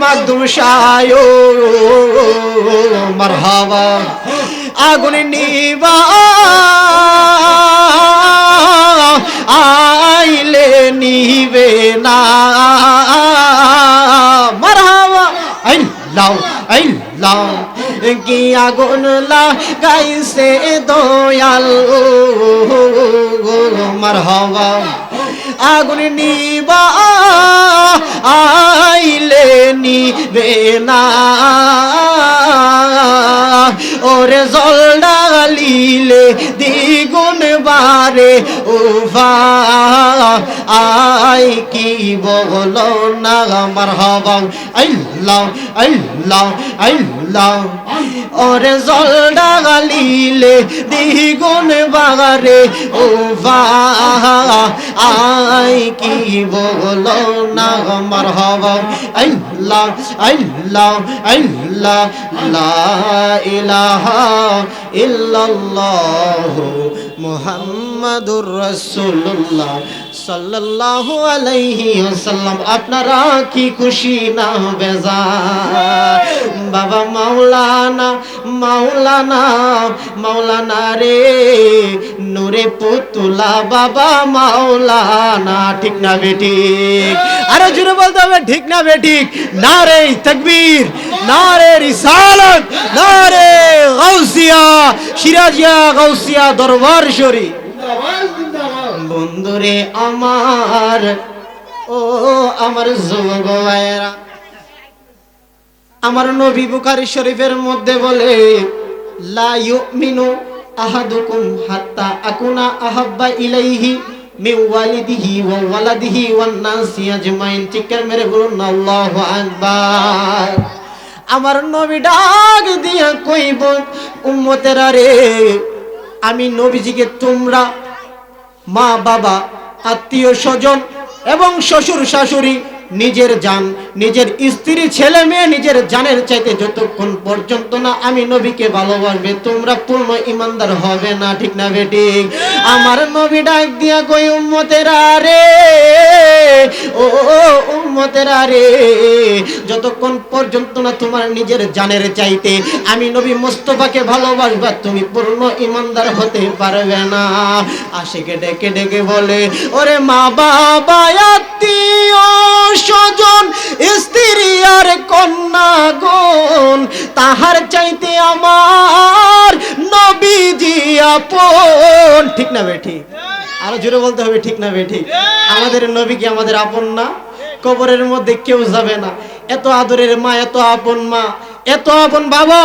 মাকদুম শায় মারহাবা, আগুন নিবা। আইলে নিবে না। মারহাবা আইল্লাহ আইল্লাহ কি আগুন লাগাইছে দয়াল মারহাবা। আগুন নিবা, আইলে নিবে না। ওরে জল ডালিলে দ্বিগুণ বারে উভা। আই কি বলো না, আমার হবা। আল্লাহ আল্লাহ আল্লাহ। ওরে জল ডালিলে দ্বিগুণ বারে উভা আই কি বলো না আমার হবা আল্লাহ আল্লাহ আল্লাহ, লা ইলাহা ইল্লাল্লাহ মুহাম্মাদুর রাসূলুল্লাহ সাল্লাল্লাহু আলাইহি ওয়াসাল্লাম। আপনারা কি খুশি না বেজার বাবা মাওলানা মাওলানা মাওলানা রে। নূরে পুতুলা বাবা মাওলানা, ঠিক না বেঠিক আরে জুড়ে বলতে হবে, ঠিক না বেঠিক না রে তকবীর না রে রিসালত না রে গাউসিয়া, সিরাজিয়া গাউসিয়া দরবার শরীফ। বন্ধুরে আমার, ও আমার যুবক ভাইয়েরা। আমার নবী বুখারী শরীফের মধ্যে বলে, লা ইউমিনু আহাদুকুম হাত্তা আকুনা আহাব্বা ইলাইহি মিন ওয়ালিদিহি ওয়া ওয়ালাদিহি ওয়ান নাসি আজমাইন। চিৎকার মেরে বলুন আল্লাহু আকবার। আমার নবী ডাক দিয়া কইব, উম্মতেরা রে আমি নবীজিকে তোমরা মা, বাবা, আত্মীয় স্বজন এবং শ্বশুর শাশুড়ি নিজের জান, নিজের স্ত্রী, ছেলে মেয়ে নিজের জানের চাইতে যতক্ষণ পর্যন্ত না আমি নবীকে ভালোবাসবে, তোমরা পূর্ণ ইমানদার হবে না, ঠিক না বেঠিক আমার নবী ডাক দিয়া কই উম্মতেরা রে, ও উম্মতেরা রে, যতক্ষণ পর্যন্ত না তোমার নিজের জানের চাইতে আমি নবী মোস্তফাকে ভালোবাসবা, তুমি পূর্ণ ইমানদার হতে পারবে না। আশেকে ডেকে ডেকে বলে, ওরে মা বাবা আত্মীয় স্বজন, স্ত্রী আর কন্যা গণ তাহার চাইতে আমার নবীজি আপন। ঠিক না বেঠি আরও জোরে বলতে হবে, ঠিক না বেঠি আমাদের নবী কি আমাদের আপন না? কবরের মধ্যে কেউ যাবে না। এত আদরের মা, এত আপন মা, এত আপন বাবা,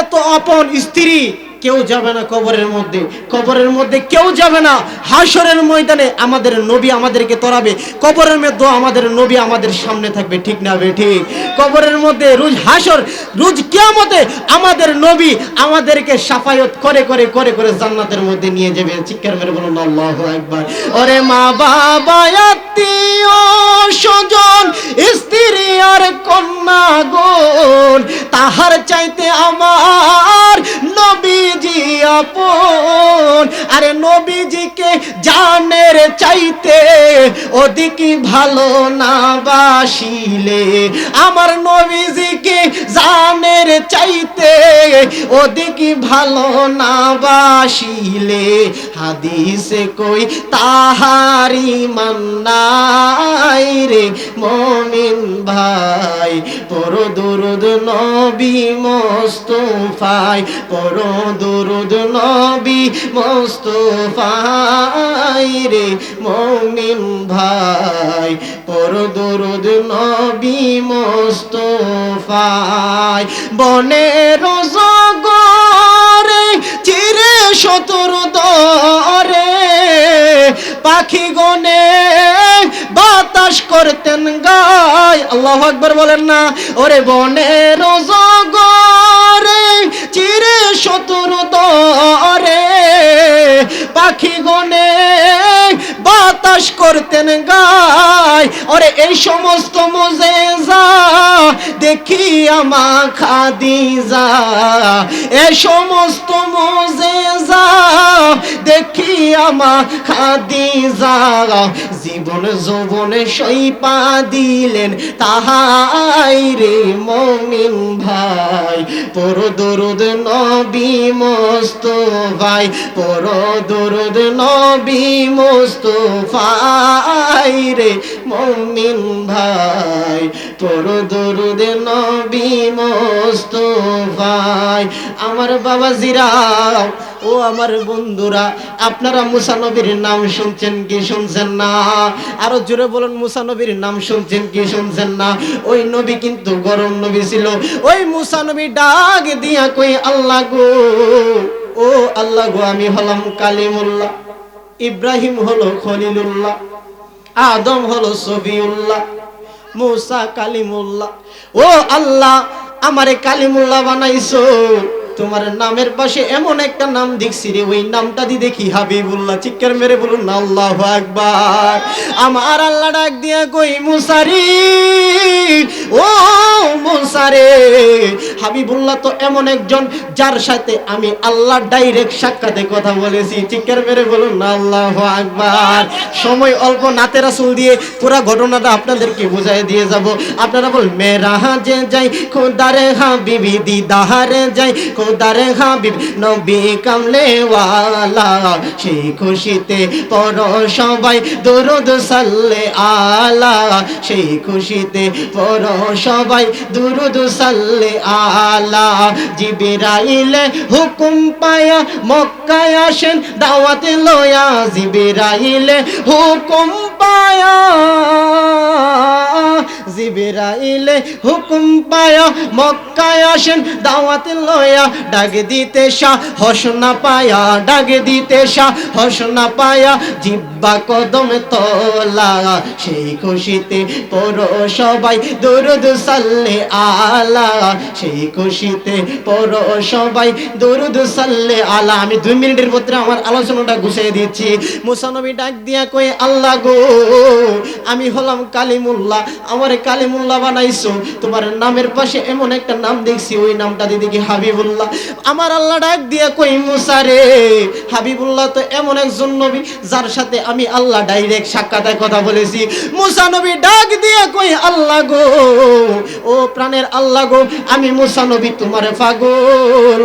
এত আপন স্ত্রী কেউ যাবে না কবরের মধ্যে। কবরের মধ্যে কেউ যাবে না। হাসরের ময়দানে আমাদের নবী আমাদেরকে তরাবে। কবরের মধ্যে আমাদের নবী আমাদের সামনে থাকবে। ঠিক না বে, ঠিক? কবরের মধ্যে রোজ হাসর রোজ কিয়ামতে আমাদের নবী আমাদেরকে সাফায়ত করে করে করে করে জান্নাতের মধ্যে নিয়ে যাবে। চিৎকার মেরে বলুন, আল্লাহু আকবার। ওরে মা বাবা, আত্মীয়, স্বজন, স্ত্রী আর কন্যা গণ, তাহার চাইতে আমার নবীজি আপন আরে নবীজিকে জানের চাইতে ওদিকে ভালো না বাসিলে। আমার নবীজিকে জানের চাইতে ওদিকে ভালো না বাসিলে হাদিসে কই তাহারি মান্নাই রে মমিন ভাই। পর দুরুদ নবী মোস্তফাই পর দুরুদ নবী মোস্তফাই রে মমিন ভাই। পর দুরুদ নবী মোস্তফাই বনের জগরে চিরে শতর দরে। পাখি গনে বাতাস করতেন গায়। আল্লাহ আকবর বলেন না। ওরে বনের জগরে চিরে শতর দরে। পাখি গনে বাতাস করতেন গায় ওরে এই সমস্ত মজে যা দেখি আমা খাদি যা এ সমস্ত মজে যা দেখি আমা খাদিজা, জীবন যৌবনে সৈপা দিলেন তাহাই রে মমিন ভাই। পর দরুদ নবী মস্ত ভাই পর দরুদ নবী মোস্তফাই রে মমিন ভাই। পর দরুদ নবী মোস্তফাই, আমার বাবা জিরা ও আমার বন্ধুরা, আপনারা মুসা নবীর নাম শুনছেন কি শুনছেন না? আরও জোরে বলুন, মুসা নবীর নাম শুনছেন কি শুনছেন না? ওই নবী কিন্তু গরম নবী ছিল। ওই মুসা নবী ডাক দিয়া কই, আল্লাহ গো, ও আল্লাহ গো, আমি হলাম কালিমুল্লাহ। ইব্রাহিম হলো খলিলুল্লাহ, আদম হলো সফিউল্লাহ, মুসা কালিমুল্লাহ। ও আল্লাহ, আমারে কালিমুল্লাহ বানাইছো। তোমার নামের পাশে এমন একটা নাম দেখছি রে, ওই নামটা দি দেখি, হাবিবুল্লাহ। চিৎকার মেরে বলুন, আল্লাহ আকবার। আমার আল্লাহ ডাক দিয়া কই মুসারি ও মুসারে হাবিবুল্লাহ তো এমন একজন যার সাথে আমি আল্লাহ ডাইরেক্ট সাক্ষাতে কথা বলেছি। চিৎকার মেরে বলুন না? আল্লাহু আকবার। সময় অল্প নাতে রাসূল দিয়ে পুরো ঘটনাটা আপনাদেরকে বুঝাই দিয়ে যাব। আপনারা বল মেরা যে যাই, খোদারে হাবিবি দিদারে যাই, খোদারে হাবিব নবী কামলে ওয়ালা সেই খুশিতে পর সবাই, দরুদ সাল্লে আলা সেই খুশিতে পর সবাই, দুরুদ সাল্লে আলা জিবিরাইলে হুকুম পায়া মক্কায় আসেন, দাওয়াতে লয়া জিবিরাইলে হুকুম পায়া। জিবিরাইলে হুকুম পায়া মক্কায় আসেন, দাওয়াতে লয়া ডাকে দিতে শাহ হসনা পায়া, ডাকে দিতে শাহ হসনা পায়া জিব্বা কদমে তোলা, সেই খুশিতে পর সবাই, দরুদ সাল্লে আলা। সেই খুশিতে পর সবাই, দরুদ সাল্লে আলা। আমি দুই মিনিটের মধ্যে আমার আলোচনাটা গুছিয়ে দিচ্ছি। মুসানবী ডাক দিয়া কয়ে, আল্লাহ গো, আমি হলাম কালিমুল্লাহ, আমার কালিমুল্লাহ বানাইছো। তোমার নামের পাশে এমন একটা নাম দেখছি, ওই নামটা দিদি কি হাবিবুল্লাহ? আমার আল্লাহ ডাক দিয়া কই মুসারে হাবিবুল্লাহ তো এমন একজন নবী, যার সাথে আমি আল্লাহ ডাইরেক্ট সাক্ষাতে কথা বলেছি। মুসা নবী ডাক দিয়ে কই, আল্লাহ গো, ও প্রাণের আল্লাহ গো, আমি মুসা নবী তোমার পাগল,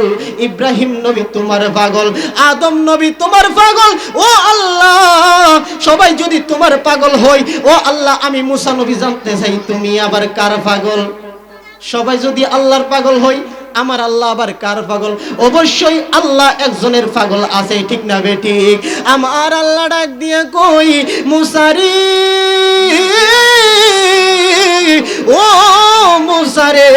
ইব্রাহিম নবী তোমার পাগল, আদম নবী তোমার পাগল, ও আল্লাহ, সবাই যদি তোমার পাগল হয়, ও আল্লাহ, আমি মুসা নবী জানতে চাই, তুমি আবার কার পাগল? সবাই যদি আল্লাহর পাগল হই আমার আল্লাহ আবার কার পাগল? অবশ্যই আল্লাহ একজনের পাগল আছে, ঠিক না বে ঠিক? আমার আল্লাহ ডাক দিয়ে কই, মুসারি? ও মুসারে,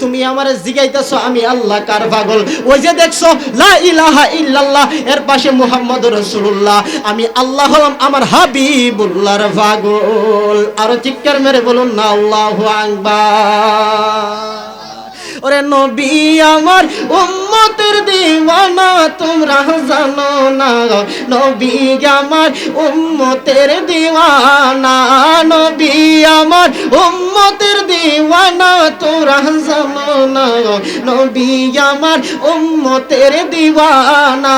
তুমি আমার জিগাইতেছো আমি আল্লাহ কার পাগল? ওই যে দেখছ, লা ইলাহা ইল্লাল্লাহ, এর পাশে মুহাম্মদ রাসূলুল্লাহ। আমি আল্লাহ হলাম আমার হাবিবুল্লাহর পাগল। আরও চিৎকার মেরে বলুন না আল্লাহু আকবার। ওরে নবী আমার উম্মতের দিওয়ানা তোমরা জানো না। নবী আমার উম্মতের দিওয়ানা। নবী আমার উম্মতের দিওয়ানা তোমরা জানো না। নবী আমার উম্মতের দিওয়ানা।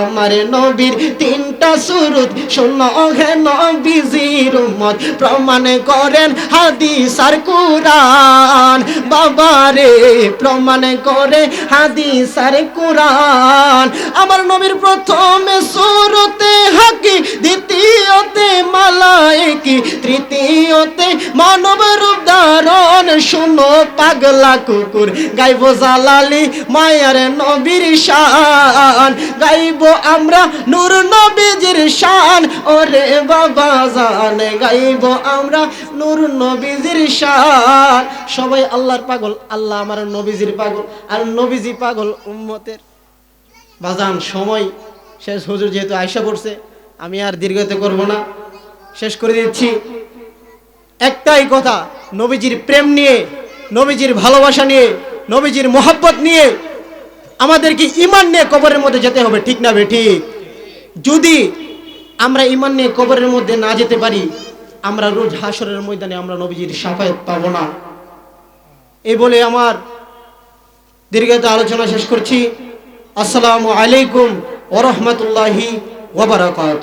আমার নবীর তিনটা সুরুত শোনো হে নবীজির উম্মত। প্রমাণ করেন হাদিস আর কুরআন। বাবারে, প্রমাণ করে হাদিস আর কোরআন। আমার নবীর প্রথমে সুরতে হাকি দ্বিতীয়তে মালাইকি তৃতীয়তে মানব রূপ ধারণ শুনো পাগলা কুকুর, গাইব জালালি মায়ার নবীর শান। গাইব আমরা নূর নবীজির শান, ওরে বাবা জানে। গাইব আমরা নূর নবীজির শান। সবাই আল্লাহর পাগল, আল্লাহ আমার নবীজির পাগল, আর নবীজি পাগল উম্মতের। বাজান, সময় শেষ। হুজুর যেহেতু আয়সা পড়ছে, আমি আর দীর্ঘত করব না। শেষ করে দিচ্ছি। একটাই কথা, নবীজির প্রেম নিয়ে, নবীজির ভালোবাসা নিয়ে, নবীজির মোহাব্বত নিয়ে আমাদেরকে ইমান নিয়ে কবরের মধ্যে যেতে হবে, ঠিক না বে, ঠিক? যদি আমরা ইমান নিয়ে কবরের মধ্যে না যেতে পারি, আমরা রোজ হাসরের ময়দানে আমরা নবীজির সাফায়াত পাবো না। এই বলে আমার দীর্ঘত আলোচনা শেষ করছি। আসসালামু আলাইকুম ওরহমতুল্লাহি ওবরাকাত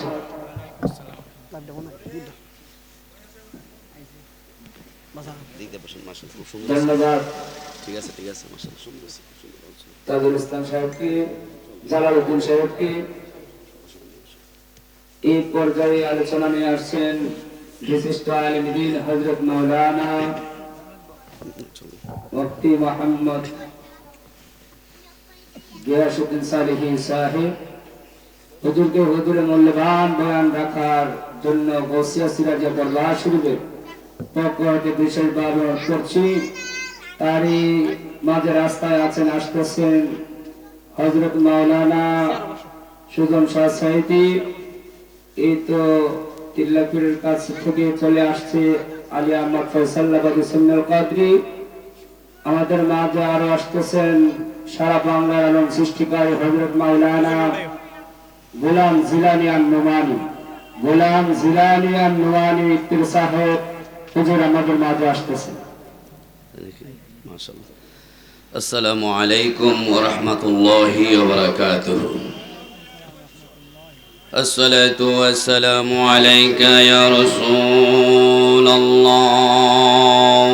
ধন্যবাদ। ঠিক আছে ঠিক আছে মাসাল সুন্দর আছে, খুব সুন্দর বলছেন। তাজুল ইসলাম সাহেবকে জালালউদ্দিন সাহেবকে এই পর্যায়ে আলোচনা নিয়ে আসছেন বিশিষ্ট আলমদিন হজরত মৌলানা মুফতি মোহাম্মদ গিয়াসুদ্দিন সালিহি সাহেব। হুজুরকে হুজুরে মূল্যবান বয়ান রাখার জন্য গৌসিয়া সিরাজা দরবার শরীফের পক্ষ বিশেষভাবে করছি। তারই মাঝে রাস্তায় আছেন, আসতেছেন হজরত মাওলানা সুজন শাহ এই তো তিল্লাপুরের কাছ থেকে চলে আসছে আলী আহমদ ফয়সাল্লাবাদী সুন্নাল কাদরি। আমাদের মাঝে আরও আসতেছেন সারা বাংলার আলম সৃষ্টিকারী হজরত মাওলানা গোলাম জিলানিয়ান নোমানি গোলাম জিলানিয়ান নোমানি ইফতির সাহেব হুজুর আমাদের মাঝে আসতেছেন দেখি, মাশাআল্লাহ। আসসালামু আলাইকুম ওরহমতুল্লাহি ওবরাকাতুহ الصلاة والسلام عليك يا رسول الله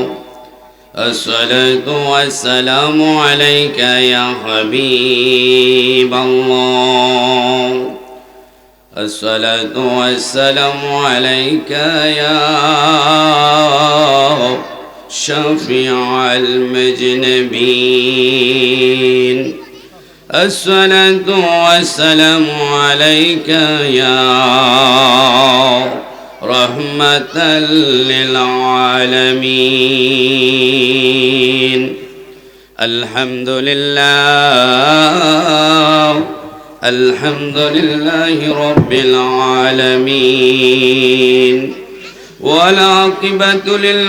الصلاة والسلام عليك يا حبيب الله الصلاة والسلام عليك يا شفيع المجنبين. الصلاة والسلام عليك يا رحمة للعالمين. الحمد لله الحمد لله رب العالمين. والعاقبة للمتقين